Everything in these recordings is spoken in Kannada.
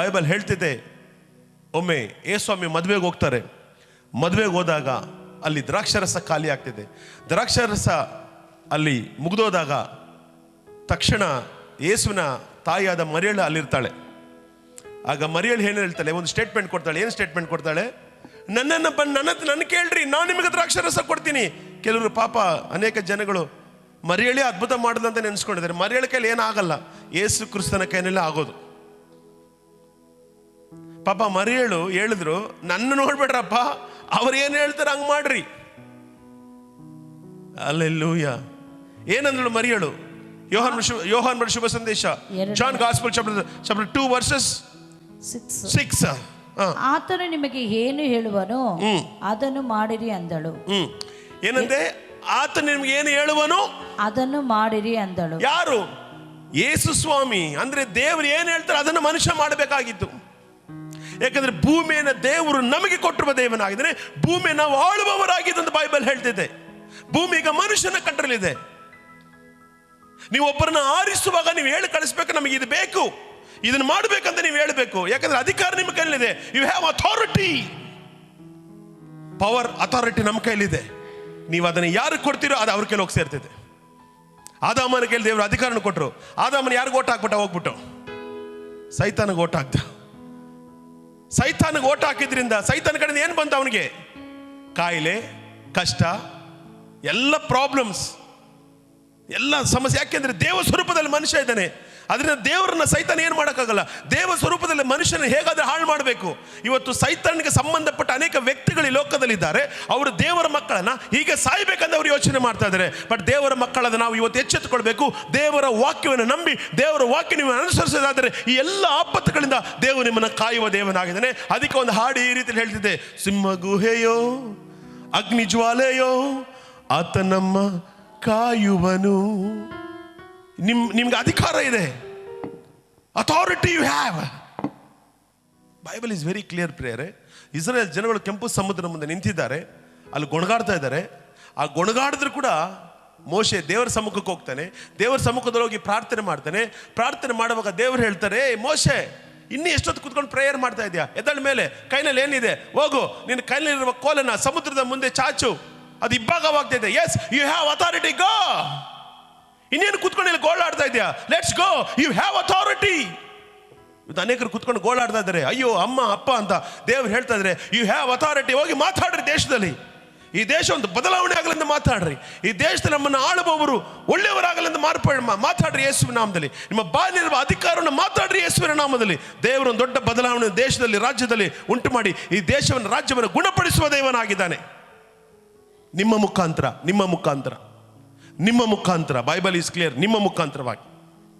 ಬೈಬಲ್ ಹೇಳ್ತಿದೆ, ಒಮ್ಮೆ ಏಸ್ವಾಮಿ ಮದುವೆಗೆ ಹೋಗ್ತಾರೆ. ಮದುವೆಗೆ ಹೋದಾಗ ಅಲ್ಲಿ ದ್ರಾಕ್ಷರಸ ಖಾಲಿ ಆಗ್ತಿದೆ. ದ್ರಾಕ್ಷರಸ ಅಲ್ಲಿ ಮುಗಿದೋದಾಗ ತಕ್ಷಣ ಯೇಸುವಿನ ತಾಯಿಯಾದ ಮರಿಯಳು ಅಲ್ಲಿರ್ತಾಳೆ. ಆಗ ಮರಿಯಳು ಏನು ಹೇಳ್ತಾಳೆ? ಒಂದು ಸ್ಟೇಟ್ಮೆಂಟ್ ಕೊಡ್ತಾಳೆ. ಏನು ಸ್ಟೇಟ್ಮೆಂಟ್ ಕೊಡ್ತಾಳೆ? ನನ್ನನ್ನು ಬಂದು ನನ್ನ ನನ್ನ ಕೇಳ್ರಿ, ನಾನು ನಿಮಗೆ ದ್ರಾಕ್ಷರಸ ಕೊಡ್ತೀನಿ. ಕೆಲವರು ಪಾಪ ಅನೇಕ ಜನಗಳು ಮರಿಯಳೇ ಅದ್ಭುತ ಮಾಡಿದಂತ ನೆನೆಸ್ಕೊಂಡಿದ್ದಾರೆ. ಮರಿಯಳ ಕೈಲಿ ಏನಾಗಲ್ಲ. ಏಸು ಕ್ರಿಸ್ತನ ಕೈನಲ್ಲೇ ಆಗೋದು. ಪಾಪ ಮರಿಯಳು ಹೇಳಿದ್ರು ನನ್ನ ನೋಡ್ಬೇಡ್ರಪ್ಪ ಅವ್ರು ಏನು ಹೇಳ್ತಾರೆ ಹಂಗೆ ಮಾಡ್ರಿ. ಅಲ್ಲೆಲ್ಲೂಯ ಏನಂದ್ರು ಮರಿಯಳು? ಯೋಹಾನ್ ಯೋಹಾನ್ ಬಡ ಶುಭ ಸಂದೇಶ. John gospel chapter chapter two verses six six ಆತನು ನಿಮಗೆ ಏನು ಹೇಳುವನೋ. ಅದನ್ನು ಮಾಡಿರಿ ಅಂದಳು. ಏನಂತೆ ಆತನು ಆತ ನಿಮ್ಗೆ ಏನು ಹೇಳುವನು ಅದನ್ನು ಮಾಡಿರಿ ಅಂದಳು. ಯಾರು? ಯೇಸು ಸ್ವಾಮಿ. ಅಂದ್ರೆ ದೇವರು ಏನು ಹೇಳ್ತಾರೆ ಅದನ್ನು ಮನುಷ್ಯ ಮಾಡಬೇಕಾಗಿತ್ತು. ಯಾಕಂದ್ರೆ ಭೂಮಿಯನ್ನು ದೇವರು ನಮಗೆ ಕೊಟ್ಟಿರುವ ದೇವನಾಗಿದ್ದಾನೆ ಭೂಮಿ ನಾವು ಆಳುವವರಾಗಿದೆ ಅಂತ ಬೈಬಲ್ ಹೇಳ್ತಿದೆ. ಭೂಮಿ ಈಗ ಮನುಷ್ಯನ ನೀವು ಒಬ್ಬರನ್ನ ಆರಿಸುವಾಗ ನೀವು ಹೇಳಿ ಕಳಿಸ್ಬೇಕು, ನಮಗೆ ಇದು ಬೇಕು. ಇದನ್ನು ಮಾಡಬೇಕಂತ ನೀವು ಹೇಳಬೇಕು. ಯಾಕಂದ್ರೆ ಅಧಿಕಾರ ನಿಮ್ಮ ಕೈಲಿದೆ you have authority power authority ನಮ್ಮ ಕೈಲಿದೆ ನೀವು ಅದನ್ನು ಯಾರು ಕೊಡ್ತೀರೋ ಅದು ಅವ್ರ ಕೈಲಿ ಹೋಗಿ ಸೇರ್ತಿದೆ. ಆದಾಮನ ಕೈಲಿ ದೇವರು ಅಧಿಕಾರನ ಕೊಟ್ಟರು ಆದಾಮನ ಯಾರಿಗೂ ಓಟ್ ಹಾಕ್ಬಿಟ್ಟ? ಹೋಗ್ಬಿಟ್ಟು. ಸೈತಾನಿಗೆ ಓಟ್ ಹಾಕ್ದ. ಸೈತಾನಿಗೆ ಓಟ ಹಾಕಿದ್ರಿಂದ ಸೈತಾನ ಕಡೆಯಿಂದ ಏನು ಬಂತು ಅವನಿಗೆ? ಕಾಯಿಲೆ, ಕಷ್ಟ, ಎಲ್ಲ ಪ್ರಾಬ್ಲಮ್ಸ್ ಎಲ್ಲ ಸಮಸ್ಯೆ. ಯಾಕೆಂದ್ರೆ ದೇವ ಸ್ವರೂಪದಲ್ಲಿ ಮನುಷ್ಯ ಇದ್ದಾನೆ. ಅದರಿಂದ ದೇವರನ್ನ ಸೈತಾನ ಏನು ಮಾಡೋಕ್ಕಾಗಲ್ಲ? ದೇವ ಸ್ವರೂಪದಲ್ಲಿ ಮನುಷ್ಯನ ಹೇಗಾದರೆ ಹಾಳು ಮಾಡಬೇಕು. ಇವತ್ತು ಸೈತಾನಿಗೆ ಸಂಬಂಧಪಟ್ಟ ಅನೇಕ ವ್ಯಕ್ತಿಗಳು ಈ ಲೋಕದಲ್ಲಿದ್ದಾರೆ. ಅವರು ದೇವರ ಮಕ್ಕಳನ್ನ ಹೀಗೆ ಸಾಯ್ಬೇಕಂತ ಅವರು ಯೋಚನೆ ಮಾಡ್ತಾ ಇದ್ದಾರೆ. ಬಟ್ ದೇವರ ಮಕ್ಕಳನ್ನು ನಾವು ಇವತ್ತು ಎಚ್ಚೆತ್ತುಕೊಳ್ಬೇಕು. ದೇವರ ವಾಕ್ಯವನ್ನು ನಂಬಿ, ದೇವರ ವಾಕ್ಯ ನಿಮ್ಮನ್ನು ಅನುಸರಿಸೋದಾದರೆ ಈ ಎಲ್ಲ ಆಪತ್ತುಗಳಿಂದ ದೇವರು ನಿಮ್ಮನ್ನು ಕಾಯುವ ದೇವನಾಗಿದ್ದಾನೆ. ಅದಕ್ಕೆ ಒಂದು ಹಾಡು ಈ ರೀತಿಯಲ್ಲಿ ಹೇಳ್ತಿದ್ದೆ. ಸಿಂಹ ಗುಹೆಯೋ, ಅಗ್ನಿ ಜ್ವಾಲೆಯೋ ಆತ ನಮ್ಮ ಕಾಯುವನು. ನಿಮ್ ನಿಮ್ಗೆ ಅಧಿಕಾರ ಇದೆ. Authority you have Bible is very clear prayer. Israel ಜನಗಳು ಕೆಂಪು ಸಮುದ್ರ ಮುಂದೆ ನಿಂತಿದ್ದಾರೆ. ಅಲ್ಲಿ ಗೊಣಗಾಡ್ತಾ ಇದ್ದಾರೆ. ಆ ಗೊಣಗಾಡಿದ್ರು ಕೂಡ ಮೋಶೆ ದೇವರ ಸಮ್ಮುಖಕ್ಕೆ ಹೋಗ್ತಾನೆ. ದೇವರ ಸಮ್ಮುಖದಲ್ಲಿ ಹೋಗಿ ಪ್ರಾರ್ಥನೆ ಮಾಡ್ತಾನೆ. ಪ್ರಾರ್ಥನೆ ಮಾಡುವಾಗ ದೇವರು ಹೇಳ್ತಾರೆ "ಏ, ಮೋಶೆ ಇನ್ನೂ ಎಷ್ಟೊತ್ತು ಕುತ್ಕೊಂಡು ಪ್ರೇಯರ್ ಮಾಡ್ತಾ ಇದೆಯಾ? ಎದ್ದಳ ಮೇಲೆ ಕೈನಲ್ಲಿ ಏನಿದೆ? ಹೋಗು ನಿನ್ನ ಕೈನಲ್ಲಿರುವ ಕೋಲನ ಸಮುದ್ರದ ಮುಂದೆ ಚಾಚು. ಅದು ಇಬ್ಬಾಗವಾಗ್ತಾ ಇದೆ. Yes you have authority go ಇನ್ನೇನು ಕುತ್ಕೊಂಡು ಇಲ್ಲಿ ಗೋಳಾಡ್ತಾ ಇದೆಯಾ let's go you have authority ಇವತ್ತು ಅನೇಕರು ಕುತ್ಕೊಂಡು ಗೋಳಾಡ್ತಾ ಇದ್ದಾರೆ. ಅಯ್ಯೋ, ಅಮ್ಮ, ಅಪ್ಪ ಅಂತ ದೇವ್ರು ಹೇಳ್ತಾ ಇದ್ದಾರೆ. ಯು ಹ್ಯಾವ್ ಅಥಾರಿಟಿ ಹೋಗಿ ಮಾತಾಡ್ರಿ ದೇಶದಲ್ಲಿ. ಈ ದೇಶ ಒಂದು ಬದಲಾವಣೆ ಆಗಲೆಂದು ಮಾತಾಡ್ರಿ. ಈ ದೇಶದಲ್ಲಿ ನಮ್ಮನ್ನು ಆಳುವವರು ಒಳ್ಳೆಯವರಾಗಲೆಂದು ಮಾರ್ಪ ಮಾತಾಡ್ರಿ ಯೇಸುವಿನ ನಾಮದಲ್ಲಿ. ನಿಮ್ಮ ಬಾಲಿರುವ ಅಧಿಕಾರವನ್ನು ಮಾತಾಡ್ರಿ ಯೇಸುವಿನ ನಾಮದಲ್ಲಿ. ದೇವರು ಒಂದು ದೊಡ್ಡ ಬದಲಾವಣೆ ದೇಶದಲ್ಲಿ, ರಾಜ್ಯದಲ್ಲಿ ಉಂಟು ಮಾಡಿ ಈ ದೇಶವನ್ನು, ರಾಜ್ಯವನ್ನು ಗುಣಪಡಿಸುವ ದೇವನಾಗಿದ್ದಾನೆ. ನಿಮ್ಮ ಮುಖಾಂತರ ನಿಮ್ಮ ಮುಖಾಂತರ. ನಿಮ್ಮ ಮುಖಾಂತರ ಬೈಬಲ್ ಈಸ್ ಕ್ಲಿಯರ್ ನಿಮ್ಮ ಮುಖಾಂತರವಾಗಿ.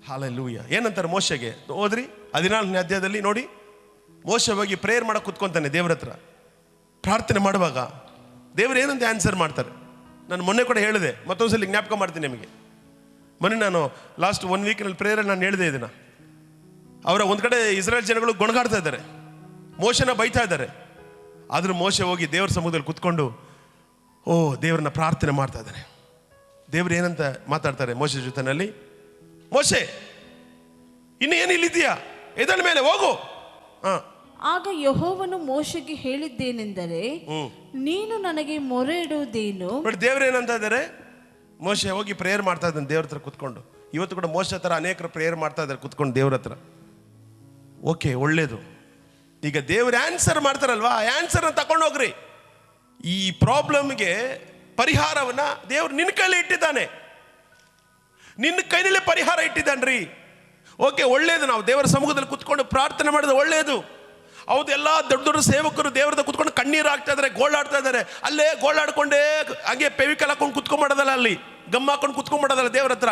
ಹಾಲೆಲ್ಲೂಯ ಏನಂತಾರೆ ಮೋಶೆಗೆ? ಹೋದ್ರಿ ಹದಿನಾಲ್ಕನೇ ಅಧ್ಯಾಯದಲ್ಲಿ ನೋಡಿ. ಮೋಶ ಹೋಗಿ ಪ್ರೇಯರ್ ಮಾಡಕ್ಕೆ ಕೂತ್ಕೊಂತಾನೆ ದೇವ್ರ ಹತ್ರ. ಪ್ರಾರ್ಥನೆ ಮಾಡುವಾಗ ದೇವ್ರು ಏನಂತ ಆನ್ಸರ್ ಮಾಡ್ತಾರೆ? ನಾನು ಮೊನ್ನೆ ಕೂಡ ಹೇಳಿದೆ, ಮತ್ತೊಂದ್ಸಲಿ ಜ್ಞಾಪಕ ಮಾಡ್ತೀನಿ ನಿಮಗೆ. ಮೊನ್ನೆ ನಾನು ಲಾಸ್ಟ್ ಒನ್ ವೀಕ್ನಲ್ಲಿ ಪ್ರೇಯರಲ್ಲಿ ನಾನು ಹೇಳಿದೆ ಇದನ್ನು. ಅವರ ಒಂದು ಕಡೆ ಇಸ್ರೇಲ್ ಜನಗಳು ಗೊಣಗಾಡ್ತಾ ಇದ್ದಾರೆ. ಮೋಶನ ಬೈತಾ ಇದ್ದಾರೆ. ಆದರೂ ಮೋಶ ಹೋಗಿ ದೇವ್ರ ಸಮುದ್ರದಲ್ಲಿ ಕುತ್ಕೊಂಡು, ಓ, ದೇವ್ರನ್ನ ಪ್ರಾರ್ಥನೆ ಮಾಡ್ತಾ ಇದ್ದಾನೆ. ದೇವ್ರು ಏನಂತ ಮಾತಾಡ್ತಾರೆ ಮೋಶೆ ಜೊತೆನಲ್ಲಿ? ಮೋಶೆ ಇನ್ನು ಏನು ಇಲ್ಲಿದ್ದೀಯಾ ಮೇಲೆ ಹೋಗು. ಹಾ. ಆಗ ಯಹೋವನು ಮೋಶೆಗೆ ಹೇಳಿದ್ದೇನೆಂದರೆ ನೀನು ನನಗೆ ಮೊರೆ ಇಡುವುದೇನು ಬಟ್ ದೇವ್ರು ಏನಂತ ಇದ್ದಾರೆ? ಮೋಶೆ ಹೋಗಿ ಪ್ರೇಯರ್ ಮಾಡ್ತಾ ಇದ್ದಾನೆ ದೇವ್ರ ಹತ್ರ ಕುತ್ಕೊಂಡು. ಇವತ್ತು ಕೂಡ ಮೋಶೆ ಹತ್ರ ಅನೇಕರು ಪ್ರೇಯರ್ ಮಾಡ್ತಾ ಇದ್ದಾರೆ ಕುತ್ಕೊಂಡು ದೇವ್ರ ಹತ್ರ. ಓಕೆ ಒಳ್ಳೇದು. ಈಗ ದೇವ್ರ ಆನ್ಸರ್ ಮಾಡ್ತಾರಲ್ವಾ? ಆನ್ಸರ್ ತಗೊಂಡೋಗ್ರಿ. ಈ ಪ್ರಾಬ್ಲಮ್ಗೆ ಪರಿಹಾರವನ್ನ ದೇವರು ನಿನ್ನ ಕೈಲಿ ಇಟ್ಟಿದ್ದಾನೆ. ನಿನ್ನ ಕೈನಲ್ಲೇ ಪರಿಹಾರ ಇಟ್ಟಿದ್ದಾನೆ ರೀ ಓಕೆ ಒಳ್ಳೆಯದು ನಾವು ದೇವರ ಸಮೂಹದಲ್ಲಿ ಕುತ್ಕೊಂಡು ಪ್ರಾರ್ಥನೆ ಮಾಡಿದ್ರೆ ಒಳ್ಳೆಯದು ಹೌದು, ಎಲ್ಲ ದೊಡ್ಡ ದೊಡ್ಡ ಸೇವಕರು ದೇವರದ ಕುತ್ಕೊಂಡು ಕಣ್ಣೀರು ಹಾಕ್ತಾ ಇದ್ದಾರೆ ಗೋಳಾಡ್ತಾ ಇದ್ದಾರೆ ಅಲ್ಲೇ ಗೋಳಾಡ್ಕೊಂಡೇ ಹಂಗೆ ಪೆವಿಕಲ್ ಹಾಕೊಂಡು ಕುತ್ಕೊಂಡ್ಬಿಡೋದಲ್ಲ ಅಲ್ಲಿ ಗಮ್ಮ ಹಾಕೊಂಡು ಕುತ್ಕೊಂಡ್ಬಿಡೋದಲ್ಲ ದೇವ್ರ ಹತ್ರ.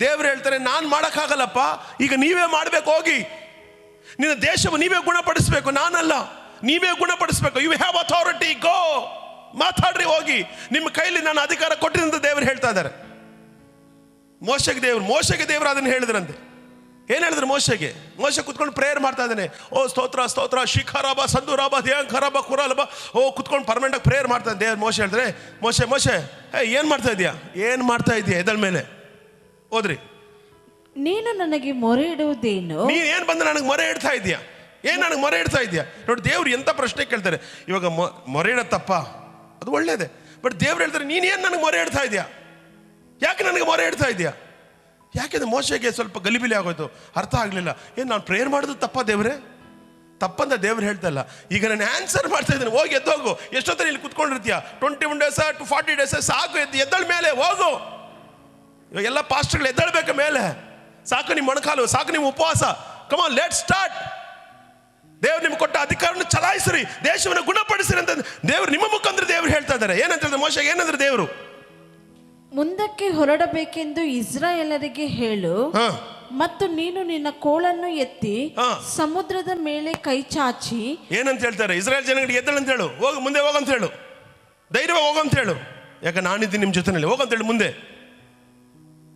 ದೇವ್ರು ಹೇಳ್ತಾರೆ, ನಾನು ಮಾಡೋಕ್ಕಾಗಲ್ಲಪ್ಪ, ಈಗ ನೀವೇ ಮಾಡಬೇಕು, ಹೋಗಿ. ನಿನ್ನ ದೇಶವು ನೀವೇ ಗುಣಪಡಿಸ್ಬೇಕು, ನಾನಲ್ಲ, ನೀವೇ ಗುಣಪಡಿಸ್ಬೇಕು. ಯು ಹ್ಯಾವ್ ಅಥಾರಿಟಿ ಗೋ ಮಾತಾಡ್ರಿ ಹೋಗಿ. ನಿಮ್ಮ ಕೈಲಿ ನಾನು ಅಧಿಕಾರ ಕೊಟ್ಟಿರಂತ ದೇವರು ಹೇಳ್ತಾ ಇದ್ದಾರೆ. ಮೋಶಗೆ ದೇವ್ರು ಮೋಶಗೆ ದೇವರು ಅದನ್ನು ಹೇಳಿದ್ರಂತೆ. ಏನು ಹೇಳಿದ್ರು ಮೋಶೆಗೆ? ಮೋಶೆ ಕುತ್ಕೊಂಡು ಪ್ರೇಯರ್ ಮಾಡ್ತಾ ಇದ್ದಾನೆ. ಓ ಸ್ತೋತ್ರ ಸ್ತೋತ್ರ ಶಿಖರಾಬ ಬ ಕುರಲ್ ಕುರಾಲಬ. ಓ ಕುತ್ಕೊಂಡು ಪರ್ಮನೆಂಟಾಗಿ ಪ್ರೇಯರ್ ಮಾಡ್ತಾ ದೇವ್ರು ಮೋಶೆ ಹೇಳಿದ್ರೆ ಮೋಶೆ ಮೋಶೆ ಏ ಏನು ಮಾಡ್ತಾ ಇದೆಯಾ ಏನು ಮಾಡ್ತಾ ಇದೆಯಾ ಎದಳ ಮೇಲೆ? ಹೋದ್ರಿ. ನೀನು ನನಗೆ ಮೊರೆ ಇಡುವುದೇನು? ನೀನು ಏನು ಬಂದು ನನಗೆ ಮೊರೆ ಇಡ್ತಾ ಇದೆಯಾ ಏನು ನನಗೆ ಮೊರೆ ಇಡ್ತಾ ಇದೆಯಾ ನೋಡಿ ದೇವ್ರು ಎಂಥ ಪ್ರಶ್ನೆ ಕೇಳ್ತಾರೆ. ಇವಾಗ ಮೊರೆ ಇಡತ್ತಪ್ಪ ಅದು ಒಳ್ಳೇದೆ. ಬಟ್ ದೇವ್ರು ಹೇಳ್ತಾರೆ, ನೀನೇನು ನನಗೆ ಮೊರೆ ಇಡ್ತಾ ಇದೆಯಾ? ಯಾಕೆ ನನಗೆ ಮೊರೆ ಇಡ್ತಾ ಇದೆಯಾ? ಯಾಕೆಂದ್ರೆ ಮೋಶಗೆ ಸ್ವಲ್ಪ ಗಲಿಬಿಲಿ ಆಗೋಯ್ತು, ಅರ್ಥ ಆಗಲಿಲ್ಲ. ಏನು, ನಾನು ಪ್ರೇಯರ್ ಮಾಡೋದು ತಪ್ಪ ದೇವರೇ? ತಪ್ಪಂತ ದೇವ್ರು ಹೇಳ್ತಲ್ಲ ಈಗ ನಾನು ಆನ್ಸರ್ ಮಾಡ್ತಾ ಇದ್ದೀನಿ, ಹೋಗಿ ಎದ್ದೋಗು ಎಷ್ಟೊತ್ತರ ಇಲ್ಲಿ ಕುತ್ಕೊಂಡಿರ್ತೀಯ? Twenty one days to forty days ಸಾಕು, ಎದ್ದು, ಎದ್ದಳ ಮೇಲೆ, ಹೋಗು. ಇವಾಗ ಎಲ್ಲ ಪಾಸ್ಟ್ಗಳು ಎದ್ದಳ್ಬೇಕು ಮೇಲೆ. ಸಾಕು ನಿಮ್ಮ ಮೊಣಕಾಲು, ಸಾಕು ನಿಮ್ಮ ಉಪವಾಸ. ಕಮಾನ್ ಲೆಟ್ ಸ್ಟಾರ್ಟ್ ದೇವ್ರು ನಿಮ್ಗೆ ಕೊಟ್ಟ ಅಧಿಕಾರವನ್ನು ಚಲಾಯಿಸ್ರಿ ದೇಶವನ್ನು ಗುಣಪಡಿಸಿರಿ ಅಂತ ದೇವ್ರು ನಿಮ್ಮ ಮುಖಾಂತರ ದೇವ್ರು ಹೇಳ್ತಾ ಇದ್ದಾರೆ. ಏನಂತ ಹೇಳಿದ್ರೆ ಮೋಶ ಏನಂದ್ರೆ ದೇವರು? ಮುಂದಕ್ಕೆ ಹೊರಡಬೇಕೆಂದು ಇಸ್ರಾಯೇಲರಿಗೆ ಹೇಳು ಹಾ. ಮತ್ತು ನೀನು ನಿನ್ನ ಕೋಳನ್ನು ಎತ್ತಿ ಹಾ. ಸಮುದ್ರದ ಮೇಲೆ ಕೈ ಚಾಚಿ. ಏನಂತ ಹೇಳ್ತಾರೆ? ಇಸ್ರಾಯೇಲ್ ಜನಗಳಿಗೆ ಎದ್ದಳು ಅಂತ ಹೇಳು. ಹೋಗು ಮುಂದೆ ಹೋಗಂತ ಹೇಳು. ಧೈರ್ಯವಾಗಿ ಹೋಗಂತ ಹೇಳು. ಯಾಕೆ ನಾನಿದ್ದೀನಿ ನಿಮ್ಮ ಜೊತೆನಲ್ಲಿ? ಹೋಗಂತ ಹೇಳು ಮುಂದೆ.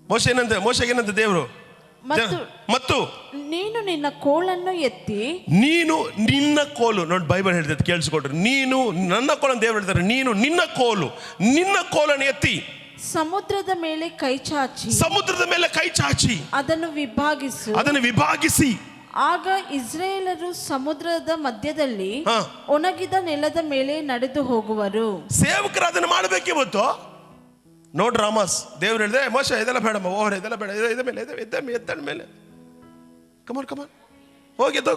ಮೋಶ ಏನಂತ ಮೋಶ ಏನಂತ ದೇವರು? ಮತ್ತು ಮತ್ತು ನೀನು ನಿನ್ನ ಕೋಳನ್ನು ಎತ್ತಿ ನೀನು ನಿನ್ನ ಕೋಲು ನೋಡಿ ಬೈಬಲ್ ಹೇಳ್ತೈತೆ ಕೇಳಿಸ್ಕೊಟ್ರಿ ನೀನು ನನ್ನ ಕೋಲನ್ನು ದೇವರು ಹೇಳ್ತಾರೆ ನೀನು ನಿನ್ನ ಕೋಲು ನಿನ್ನ ಕೋಲನ್ನು ಎತ್ತಿ. ಸಮುದ್ರದ ಮೇಲೆ ಕೈ ಚಾಚಿ. ಸಮುದ್ರದ ಮೇಲೆ ಕೈ ಚಾಚಿ. ಅದನ್ನು ವಿಭಾಗಿಸಿ. ಅದನ್ನು ವಿಭಾಗಿಸಿ. ಆಗ ಇಸ್ರೇಲರು ಸಮುದ್ರದ ಮಧ್ಯದಲ್ಲಿ. ಒಣಗಿದ ನೆಲದ ಮೇಲೆ ನಡೆದು ಹೋಗುವರು. ಸೇವಕರು ಅದನ್ನು ಮಾಡಬೇಕು ಇವತ್ತು ರಾಮಾಸ್ ರಾಮಸ್ ದೇವ್ರು ಹೇಳಿದೆ ಮೋಶ, ಇದೆಲ್ಲ ಬೇಡಮ್ಮ ಓಹರ್ ಇದೆಲ್ಲ ಬೇಡ, ಇದೆ ಮೇಲೆ ಎದ್ದ ಮೇಲೆ ಎದ್ದಳ ಮೇಲೆ. ಕಮಾನ್ ಕಮಾನ್ ಹೋಗಿ ಎದ್ದು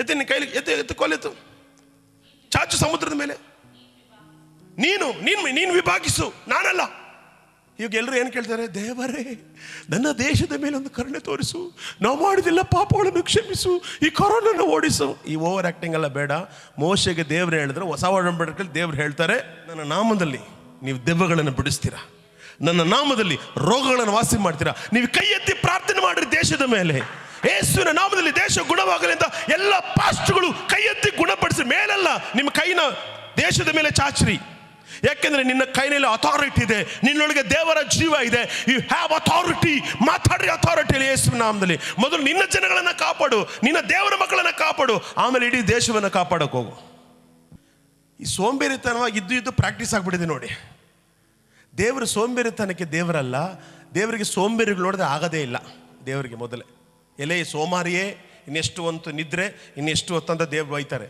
ಎತ್ತಿ ನಿನ್ನ ಕೈಲಿ ಎತ್ತು ಎತ್ತು ಕೊಲೆತ್ತು ಚಾಚು ಸಮುದ್ರದ ಮೇಲೆ. ನೀನು ನೀನು ನೀನು ವಿಭಾಗಿಸು, ನಾನಲ್ಲ. ಈಗ ಎಲ್ಲರೂ ಏನು ಕೇಳ್ತಾರೆ? ದೇವರೇ, ನನ್ನ ದೇಶದ ಮೇಲೆ ಒಂದು ಕರುಣೆ ತೋರಿಸು. ನಾವು ಮಾಡಿದಿಲ್ಲ ಪಾಪಗಳನ್ನು ಕ್ಷಮಿಸು. ಈ ಕೊರೋನನ್ನು ಓಡಿಸು. ಈ ಓವರ್ ಆ್ಯಕ್ಟಿಂಗ್ ಎಲ್ಲ ಬೇಡ. ಮೋಶೆಗೆ ದೇವ್ರು ಹೇಳಿದ್ರೆ ಹೊಸ ಒಡಂಬಡಿಕೆಯಲ್ಲಿ ದೇವ್ರು ಹೇಳ್ತಾರೆ, ನನ್ನ ನಾಮದಲ್ಲಿ. ನೀವು ದೆವ್ವಗಳನ್ನು ಬಿಡಿಸ್ತೀರಾ? ನನ್ನ ನಾಮದಲ್ಲಿ ರೋಗಗಳನ್ನು ವಾಸಿ ಮಾಡ್ತೀರಾ? ನೀವು ಕೈ ಎತ್ತಿ ಪ್ರಾರ್ಥನೆ ಮಾಡಿರಿ ದೇಶದ ಮೇಲೆ. ಯೇಸುವಿನ ನಾಮದಲ್ಲಿ ದೇಶ ಗುಣವಾಗಲಿ ಅಂತ ಎಲ್ಲ ಪಾಸ್ಟ್ಗಳು ಕೈ ಎತ್ತಿ ಗುಣಪಡಿಸಿ ಮೇಲಲ್ಲ, ನಿಮ್ಮ ಕೈನ ದೇಶದ ಮೇಲೆ ಚಾಚ್ರಿ. ಯಾಕೆಂದ್ರೆ ನಿನ್ನ ಕೈನಲ್ಲಿ ಅಥಾರಿಟಿ ಇದೆ, ನಿನ್ನೊಳಗೆ ದೇವರ ಜೀವ ಇದೆ. ಯು ಹ್ಯಾವ್ ಅಥಾರಿಟಿ ಮಾತಾಡ್ರಿ ಅಥಾರಿಟಿ ಯೇಸು ನಾಮದಲ್ಲಿ. ಮೊದಲು ನಿನ್ನ ಜನಗಳನ್ನು ಕಾಪಾಡು, ನಿನ್ನ ದೇವರ ಮಕ್ಕಳನ್ನು ಕಾಪಾಡು, ಆಮೇಲೆ ಇಡೀ ದೇಶವನ್ನು ಕಾಪಾಡೋಕೆ ಹೋಗು. ಈ ಸೋಂಬೇರಿತನವಾಗಿ ಇದ್ದು ಇದ್ದು ಪ್ರಾಕ್ಟೀಸ್ ಆಗಿಬಿಟ್ಟಿದೆ ನೋಡಿ. ದೇವರು ಸೋಂಬೇರಿತನಕ್ಕೆ ದೇವರಲ್ಲ, ದೇವರಿಗೆ ಸೋಂಬೇರಿಗಳು ನೋಡಿದ್ರೆ ಆಗದೇ ಇಲ್ಲ. ದೇವರಿಗೆ ಮೊದಲೇ. ಎಲೆ ಸೋಮಾರಿಯೇ, ಇನ್ನೆಷ್ಟು ಹೊತ್ತು ನಿದ್ರೆ, ಇನ್ನೆಷ್ಟು ಹೊತ್ತಂತ ದೇವ್ರು ಬೈತಾರೆ.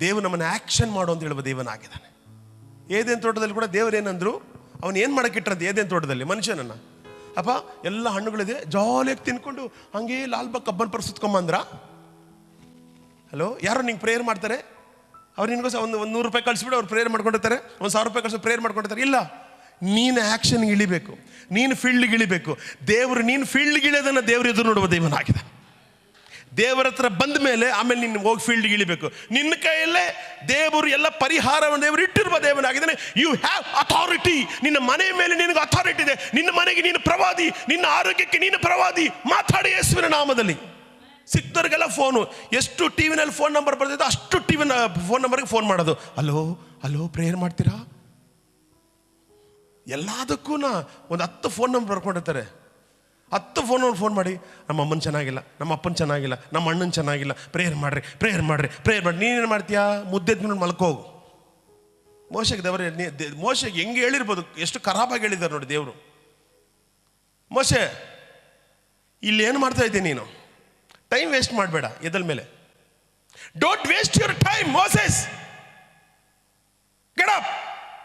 ದೇವರು ನಮ್ಮನ್ನು ಆ್ಯಕ್ಷನ್ ಮಾಡು ಅಂತ ಹೇಳುವ ದೇವನಾಗಿದ್ದಾನೆ. ಏದೇನು ತೋಟದಲ್ಲಿ ಕೂಡ ದೇವರೇನಂದ್ರು ಅವನು ಏನು ಮಾಡಕ್ಕಿಟ್ರಂತ ಏದೇನು ತೋಟದಲ್ಲಿ? ಮನುಷ್ಯನನ್ನ. ಅಪ್ಪ, ಎಲ್ಲ ಹಣ್ಣುಗಳಿದೆ ಜಾಲಿಯಾಗಿ ತಿನ್ಕೊಂಡು ಹಂಗೆ ಲಾಲ್ಬಾಗ್ ಕಬ್ಬನ್ ಪರ್ ಸುತ್ಕೊಂಬಂದ್ರ ಹಲೋ ಯಾರು ನಿಂಗೆ ಪ್ರೇಯರ್ ಮಾಡ್ತಾರೆ? ಅವ್ರು ಸಹ ಒಂದು ಒಂದು ನೂರು ರೂಪಾಯಿ ಕಳಿಸ್ಬಿಟ್ಟು ಅವ್ರು ಪ್ರೇಯರ್ ಮಾಡ್ಕೊಂಡಿರ್ತಾರೆ. ಒಂದು ಸಾವಿರ ರೂಪಾಯಿ ಕಳಿಸಿ ಪ್ರೇಯರ್ ಮಾಡ್ಕೊಂಡಿರ್ತಾರೆ. ಇಲ್ಲ. ನೀನು ಆ್ಯಕ್ಷನ್ಗೆ ಇಳಿಬೇಕು. ನೀನು ಫೀಲ್ಡ್ಗೆ ಇಳಿಬೇಕು. ದೇವರು ನೀನು ಫೀಲ್ಡ್ಗೆ ಇಳಿಯೋದನ್ನು ದೇವರು ಎದುರು ನೋಡುವ ದೇವನಾಗಿದೆ. ದೇವರ ಹತ್ರ ಬಂದ ಮೇಲೆ ಆಮೇಲೆ ನಿನ್ನ ಹೋಗಿ ಫೀಲ್ಡ್ಗೆ ಇಳಿಬೇಕು. ನಿನ್ನ ಕೈಯಲ್ಲೇ ದೇವರು ಎಲ್ಲ ಪರಿಹಾರವನ್ನು ದೇವರು ಇಟ್ಟಿರುವ ದೇವನಾಗಿದ್ದಾನೆ. ಯು ಹ್ಯಾವ್ ಅಥಾರಿಟಿ ನಿನ್ನ ಮನೆಯ ಮೇಲೆ ನಿನಗೆ ಅಥಾರಿಟಿ ಇದೆ. ನಿನ್ನ ಮನೆಗೆ ನೀನು ಪ್ರವಾದಿ. ನಿನ್ನ ಆರೋಗ್ಯಕ್ಕೆ ನೀನು ಪ್ರವಾದಿ. ಮಾತಾಡಿ ಯೇಸುವಿನ ನಾಮದಲ್ಲಿ. ಸಿಕ್ತವ್ರಿಗೆಲ್ಲ ಫೋನು. ಎಷ್ಟು ಟಿ ವಿನಲ್ಲಿ ಫೋನ್ ನಂಬರ್ ಬರ್ತಿದೆ ಅಷ್ಟು ಟಿ ವಿನ ಫೋನ್ ನಂಬರ್ಗೆ ಫೋನ್ ಮಾಡೋದು. ಅಲೋ ಅಲೋ, ಪ್ರೇಯರ್ ಮಾಡ್ತೀರಾ? ಎಲ್ಲದಕ್ಕೂ ಒಂದು ಹತ್ತು ಫೋನ್ ನಂಬರ್ ಬರ್ಕೊಂಡಿರ್ತಾರೆ. ಹತ್ತು ಫೋನ್ ಫೋನ್ ಮಾಡಿ, ನಮ್ಮ ಅಮ್ಮನ ಚೆನ್ನಾಗಿಲ್ಲ, ನಮ್ಮ ಅಪ್ಪನ ಚೆನ್ನಾಗಿಲ್ಲ, ನಮ್ಮ ಅಣ್ಣನ ಚೆನ್ನಾಗಿಲ್ಲ, ಪ್ರೇಯರ್ ಮಾಡ್ರಿ ಪ್ರೇಯರ್ ಮಾಡ್ರಿ, ಪ್ರೇಯರ್ ಮಾಡಿ ನೀನೇನು ಮಾಡ್ತೀಯಾ? ಮುದ್ದೆ ಮೇಲೆ ಮಲ್ಕೋಗು ಮೋಶಕ್ಕೆ ದೇವರೇ ಮೋಶೆಗೆ ಹೆಂಗೆ ಹೇಳಿರ್ಬೋದು? ಎಷ್ಟು ಖರಾಬಾಗಿ ಹೇಳಿದ್ದಾರೆ ನೋಡಿ ದೇವರು. ಮೋಶೆ ಇಲ್ಲಿ ಏನು ಮಾಡ್ತಾ ಇದ್ದೀನಿ ನೀನು? ಟೈಮ್ ವೇಸ್ಟ್ ಮಾಡಬೇಡ, ಎದಲ್ ಮೇಲೆ? Don't waste your time Moses get up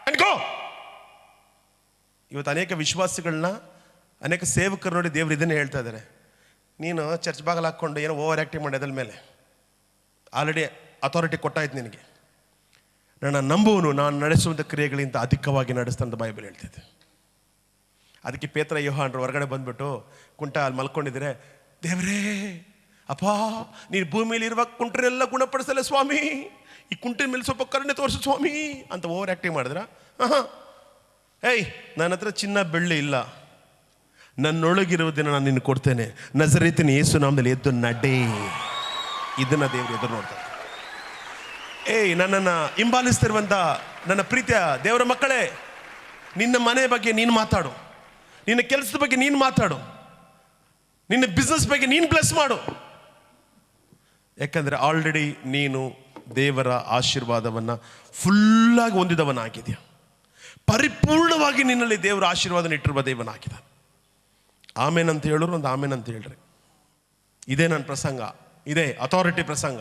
and go ಇವತ್ತು ಅನೇಕ ವಿಶ್ವಾಸಿಗಳನ್ನ ಅನೇಕ ಸೇವಕರು ನೋಡಿ ದೇವರು ಇದನ್ನೇ ಹೇಳ್ತಾ ಇದ್ದಾರೆ. ನೀನು ಚರ್ಚ್ ಬಾಗಲ್ ಹಾಕ್ಕೊಂಡು ಏನೋ ಓವರ್ ಆ್ಯಕ್ಟಿಂಗ್ ಮಾಡಿ ಅದ್ರ ಮೇಲೆ. ಆಲ್ರೆಡಿ ಅಥಾರಿಟಿ ಕೊಟ್ಟಾಯ್ತು ನಿನಗೆ. ನನ್ನ ನಂಬುವನು ನಾನು ನಡೆಸುವಂಥ ಕ್ರಿಯೆಗಳಿಂದ ಅಧಿಕವಾಗಿ ನಡೆಸ್ತಂತ ಬೈಬಲ್ ಹೇಳ್ತಿದ್ದೆ ಅದಕ್ಕೆ ಪೇತ್ರ ಯೋಹಾನ್ರು ಹೊರಗಡೆ ಬಂದ್ಬಿಟ್ಟು ಕುಂಟ ಅಲ್ಲಿ ಮಲ್ಕೊಂಡಿದ್ರೆ ದೇವರೇ ಅಪ್ಪ, ನೀನು ಭೂಮಿಯಲ್ಲಿ ಇರುವ ಕುಂಟರೆಲ್ಲ ಗುಣಪಡಿಸಲ್ಲ ಸ್ವಾಮಿ. ಈ ಕುಂಟೆ ಮೇಲೆ ಸ್ವಲ್ಪ ಕರುಣೆ ತೋರಿಸು ಸ್ವಾಮಿ ಅಂತ ಓವರ್ ಆ್ಯಕ್ಟಿಂಗ್ ಮಾಡಿದ್ರ. ಹಾಂ ಏಯ್, ನನ್ನ ಹತ್ರ ಚಿನ್ನ ಬೆಳ್ಳಿ ಇಲ್ಲ. ನನ್ನೊಳಗಿರುವುದನ್ನು ನಾನು ನಿನ್ನ ಕೊಡ್ತೇನೆ. ನಜರೀತಿನ ಏಸು ನಾಮದಲ್ಲಿ ಎದ್ದು ನಡೇ. ಇದನ್ನು ದೇವರು ಎದುರು ನೋಡ್ತಾರೆ. ಏಯ್, ನನ್ನನ್ನು ಹಿಂಬಾಲಿಸ್ತಿರುವಂಥ ನನ್ನ ಪ್ರೀತಿಯ ದೇವರ ಮಕ್ಕಳೇ, ನಿನ್ನ ಮನೆ ಬಗ್ಗೆ ನೀನು ಮಾತಾಡು. ನಿನ್ನ ಕೆಲಸದ ಬಗ್ಗೆ ನೀನು ಮಾತಾಡು. ನಿನ್ನ ಬಿಸ್ನೆಸ್ ಬಗ್ಗೆ ನೀನು ಬ್ಲೆಸ್ ಮಾಡು. ಯಾಕಂದ್ರೆ ಆಲ್ರೆಡಿ ನೀನು ದೇವರ ಆಶೀರ್ವಾದವನ್ನು ಫುಲ್ಲಾಗಿ ಹೊಂದಿದವನಾಗಿದೆಯಾ? ಪರಿಪೂರ್ಣವಾಗಿ ನಿನ್ನಲ್ಲಿ ದೇವರ ಆಶೀರ್ವಾದ ಇಟ್ಟಿರುವ ದೇವನಾಗಿದ ಆಮೇನಂತ ಹೇಳೋರು ಒಂದು ಆಮೇನಂತ ಹೇಳ್ರಿ. ಇದೇ ನನ್ನ ಪ್ರಸಂಗ. ಇದೇ ಅಥಾರಿಟಿ ಪ್ರಸಂಗ.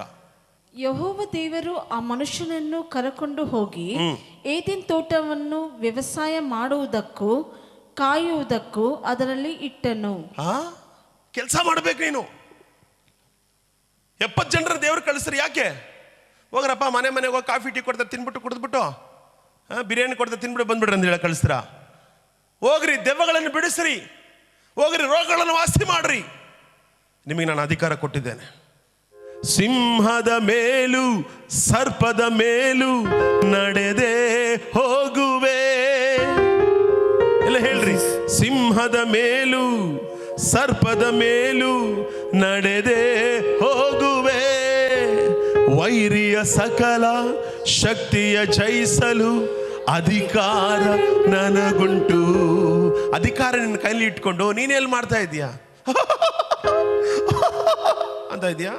ಯಹೋವ ದೇವರು ಆ ಮನುಷ್ಯನನ್ನು ಕರಕೊಂಡು ಹೋಗಿ ಏದಿನ ತೋಟವನ್ನು ವ್ಯವಸಾಯ ಮಾಡುವುದಕ್ಕೂ ಕಾಯುವುದಕ್ಕೂ ಅದರಲ್ಲಿ ಇಟ್ಟನು. ಆ ಕೆಲಸ ಮಾಡಬೇಕು ನೀನು. ಎಪ್ಪತ್ತು ಜನರ ದೇವ್ರು ಕಳಿಸ್ರಿ, ಯಾಕೆ? ಹೋಗ್ರಪ್ಪ, ಮನೆ ಮನೆಗೆ ಹೋಗಿ ಕಾಫಿ, ಟೀ ಕೊಡ್ತಾರೆ, ತಿನ್ಬಿಟ್ಟು ಕುಡಿದ್ಬಿಟ್ಟು. ಹಾಂ, ಬಿರಿಯಾನಿ ಕೊಡ್ತಾರೆ, ತಿನ್ಬಿಟ್ಟು ಬಂದ್ಬಿಡ್ರಿ ಅಂತ ಹೇಳಿ ಕಳಿಸ್ತೀರಾ? ಹೋಗ್ರಿ, ದೆವ್ವಗಳನ್ನು ಬಿಡಿಸ್ರಿ. ಹೋಗ್ರಿ, ರೋಗಗಳನ್ನು ವಾಸಿ ಮಾಡ್ರಿ. ನಿಮಗೆ ನಾನು ಅಧಿಕಾರ ಕೊಟ್ಟಿದ್ದೇನೆ. ಸಿಂಹದ ಮೇಲೂ, ಸರ್ಪದ ಮೇಲೂ ನಡೆದೆ ಹೋಗುವೆ. ಎಲ್ಲ ಹೇಳ್ರಿ, ಸಿಂಹದ ಮೇಲೂ ಸರ್ಪದ ಮೇಲೂ ನಡೆದೆ ಹೋಗುವೆ. ವೈರಿಯ ಸಕಲ ಶಕ್ತಿಯ ಜಯಿಸಲು ಅಧಿಕಾರ ನನಗುಂಟು. ಅಧಿಕಾರ ನಿನ್ನ ಕೈಲಿ ಇಟ್ಕೊಂಡು ನೀನೆಲ್ಲಿ ಮಾಡ್ತಾ ಇದೀಯಾ ಅಂತ ಇದೆಯಾ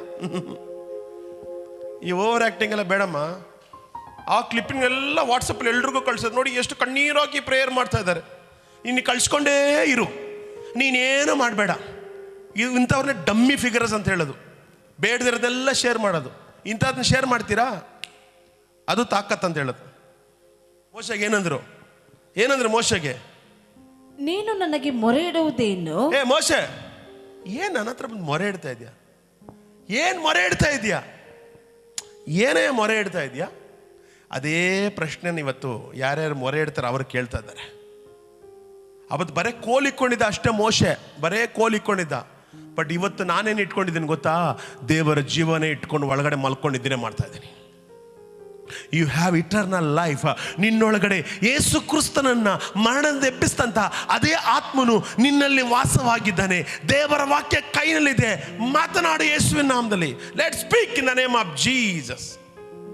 ಈ ಓವರ್ ಆ್ಯಕ್ಟಿಂಗ್ ಎಲ್ಲ ಬೇಡಮ್ಮ. ಆ ಕ್ಲಿಪ್ಪಿಂಗ್ ಎಲ್ಲ ವಾಟ್ಸಪ್ಪಲ್ಲಿ ಎಲ್ರಿಗೂ ಕಳ್ಸೋದು ನೋಡಿ ಎಷ್ಟು ಕಣ್ಣೀರಾಗಿ ಪ್ರೇಯರ್ ಮಾಡ್ತಾ ಇದ್ದಾರೆ. ಇನ್ನು ಕಳ್ಸ್ಕೊಂಡೇ ಇರು. ನೀನೇನು ಮಾಡಬೇಡ. ಇಂಥವ್ರನ್ನೇ ಡಮ್ಮಿ ಫಿಗರ್ಸ್ ಅಂತ ಹೇಳೋದು. ಬೇಡದಿರೋದೆಲ್ಲ ಶೇರ್ ಮಾಡೋದು. ಇಂಥದನ್ನ ಶೇರ್ ಮಾಡ್ತೀರಾ? ಅದು ತಾಕತ್ ಅಂತ ಹೇಳೋದು. ಮೋಶಗೆ ಏನಂದ್ರು? ಏನಂದ್ರು ಮೋಶಗೆ? ನೀನು ನನಗೆ ಮೊರೆ ಇಡುವುದೇನು? ಏ ಮೋಶೆ ಏನ್ ನನ್ನ ಹತ್ರ ಬಂದು ಮೊರೆ ಇಡ್ತಾ ಇದೆಯಾ? ಏನ್ ಮೊರೆ ಇಡ್ತಾ ಇದೆಯಾ? ಏನೇ ಮೊರೆ ಇಡ್ತಾ ಇದೆಯಾ? ಅದೇ ಪ್ರಶ್ನೆನ ಇವತ್ತು ಯಾರ್ಯಾರು ಮೊರೆ ಇಡ್ತಾರೆ ಅವ್ರು ಕೇಳ್ತಾ ಇದ್ದಾರೆ. ಅವತ್ತು ಬರೇ ಕೋಲ್ ಇಟ್ಕೊಂಡಿದ್ದ ಅಷ್ಟೇ ಮೋಶೆ ಬರೇ ಕೋಲ್ ಇಟ್ಕೊಂಡಿದ್ದ ಬಟ್ ಇವತ್ತು ನಾನೇನು ಇಟ್ಕೊಂಡಿದ್ದೀನಿ ಗೊತ್ತಾ? ದೇವರ ಜೀವನ ಇಟ್ಕೊಂಡು ಒಳಗಡೆ ಮಲ್ಕೊಂಡಿದ್ದೇನೆ ಮಾಡ್ತಾ ಇದ್ದೀನಿ. ಯು ಹ್ಯಾವ್ ಇಟರ್ನಲ್ ಲೈಫ್ ನಿನ್ನೊಳಗಡೆ ಏಸು ಕ್ರಿಸ್ತನನ್ನು ಮರಣದಿಂದ ಎಬ್ಬಿಸ್ತಂತ ಅದೇ ಆತ್ಮನು ನಿನ್ನಲ್ಲಿ ವಾಸವಾಗಿದ್ದಾನೆ. ದೇವರ ವಾಕ್ಯ ಕೈನಲ್ಲಿದೆ. ಮಾತನಾಡು ಯೇಸುವಿನ ನಾಮದಲ್ಲಿ. Let speak in the name of Jesus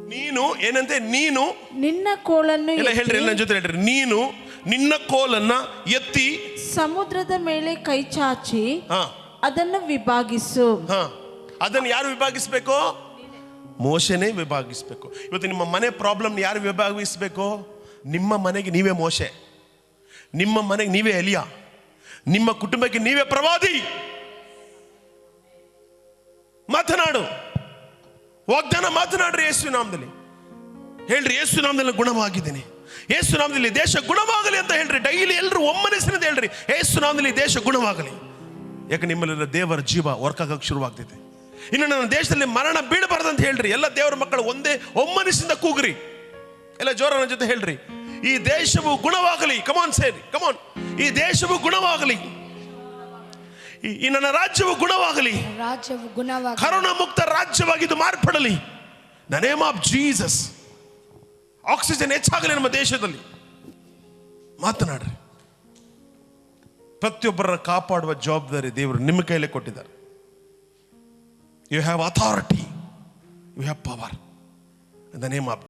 ನೀನು ಏನಂತೆ? ನೀನು ನಿನ್ನ ಕೋಲನ್ನು ಇಲ್ಲ ಹೇಳ್ರಿ ನನ್ನ ಜೊತೆ ಹೇಳ್ರಿ. ನೀನು ನಿನ್ನ ಕೋಲನ್ನ ಎತ್ತಿ ಸಮುದ್ರದ ಮೇಲೆ ಕೈ ಚಾಚಿ ಹಾ. ಅದನ್ನು ವಿಭಾಗಿಸು. ಹಾ. ಅದನ್ನು ಯಾರು ವಿಭಾಗಿಸ್ಬೇಕು? ಮೋಶನೇ ವಿಭಾಗಿಸ್ಬೇಕು. ಇವತ್ತು ನಿಮ್ಮ ಮನೆ ಪ್ರಾಬ್ಲಮ್ ಯಾರು ವಿಭಾಗಿಸ್ಬೇಕು? ನಿಮ್ಮ ಮನೆಗೆ ನೀವೇ ಮೋಶೆ. ನಿಮ್ಮ ಮನೆಗೆ ನೀವೇ ಎಲಿಯ. ನಿಮ್ಮ ಕುಟುಂಬಕ್ಕೆ ನೀವೇ ಪ್ರವಾದಿ. ಮಾತನಾಡು. ವಾಗ್ದಾನ ಮಾತನಾಡ್ರಿ ಯೇಸು ನಾಮದಲ್ಲಿ. ಹೇಳ್ರಿ ಯೇಸು ನಾಮದಲ್ಲಿ ಗುಣವಾಗಿದ್ದೀನಿ. ಯೇಸು ನಾಮದಲ್ಲಿ ದೇಶ ಗುಣವಾಗಲಿ ಅಂತ ಹೇಳ್ರಿ. ಡೈಲಿ ಎಲ್ಲರೂ ಒಮ್ಮನಸ್ಸಿನಿಂದ ಹೇಳ್ರಿ ಯೇಸು ನಾಮದಲ್ಲಿ ದೇಶ ಗುಣವಾಗಲಿ. ಯಾಕೆ ನಿಮ್ಮಲ್ಲೆಲ್ಲ ದೇವರ ಜೀವ ವರ್ಕ್ ಆಗಕ್ಕೆ ಶುರುವಾಗ್ತಿದೆ ಇನ್ನು ನನ್ನ ದೇಶದಲ್ಲಿ ಮರಣ ಬೀಳಬಾರ್ದು ಅಂತ ಹೇಳ್ರಿ. ಎಲ್ಲ ದೇವರ ಮಕ್ಕಳು ಒಂದೇ ಒಮ್ಮನಿಸಿಂದ ಕೂಗ್ರಿ. ಎಲ್ಲ ಜೋರ ನನ್ನ ಜೊತೆ ಹೇಳ್ರಿ. ಈ ದೇಶವು ಗುಣವಾಗಲಿ. ಕಮಾನ್ ಸೇರಿ ಕಮಾನ್ ಈ ದೇಶವು ಗುಣವಾಗಲಿ. ಈ- ಈ ನನ್ನ ರಾಜ್ಯವು ಗುಣವಾಗಲಿ. ರಾಜ್ಯವು ಗುಣವಾಗಲಿ. ಕರೋನಾ ಮುಕ್ತ ರಾಜ್ಯವಾಗಿದ್ದು ಮಾರ್ಪಡಲಿ. The name of Jesus oxygen ಹೆಚ್ಚಾಗಲಿ ನಮ್ಮ ದೇಶದಲ್ಲಿ. ಮಾತನಾಡ್ರಿ. ಪ್ರತಿಯೊಬ್ಬರ ಕಾಪಾಡುವ ಜವಾಬ್ದಾರಿ ದೇವರು ನಿಮ್ಮ ಕೈಲೇ ಕೊಟ್ಟಿದ್ದಾರೆ. You have authority you have power the name of